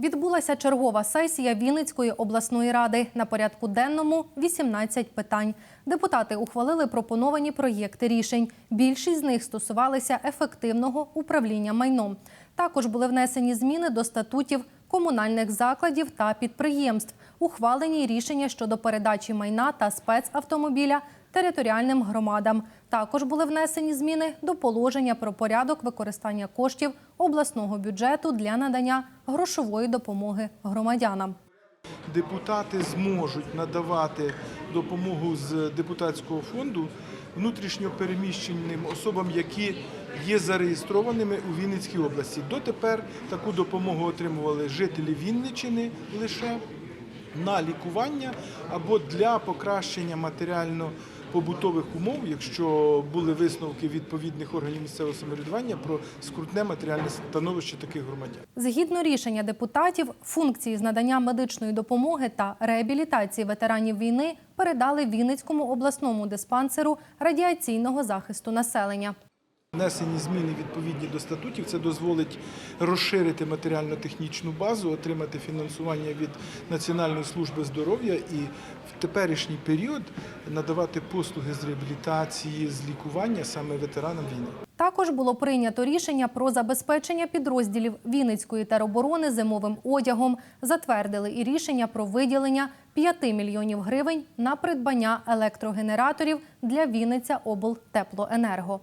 Відбулася чергова сесія Вінницької обласної ради. На порядку денному 18 питань. Депутати ухвалили пропоновані проєкти рішень. Більшість з них стосувалися ефективного управління майном. Також були внесені зміни до статутів комунальних закладів та підприємств. Ухвалені рішення щодо передачі майна та спецавтомобіля територіальним громадам. Також були внесені зміни до положення про порядок використання коштів обласного бюджету для надання грошової допомоги громадянам. Депутати зможуть надавати допомогу з депутатського фонду внутрішньо переміщеним особам, які є зареєстрованими у Вінницькій області. Дотепер таку допомогу отримували жителі Вінничини лише на лікування або для покращення матеріально. Побутових умов, якщо були висновки відповідних органів місцевого самоврядування про скрутне матеріальне становище таких громадян. Згідно рішення депутатів, функції з надання медичної допомоги та реабілітації ветеранів війни передали Вінницькому обласному диспансеру радіаційного захисту населення. Внесені зміни відповідні до статутів. Це дозволить розширити матеріально-технічну базу, отримати фінансування від Національної служби здоров'я і в теперішній період надавати послуги з реабілітації, з лікування саме ветеранам війни. Також було прийнято рішення про забезпечення підрозділів Вінницької тероборони зимовим одягом. Затвердили і рішення про виділення 5 мільйонів гривень на придбання електрогенераторів для Вінниця облтеплоенерго.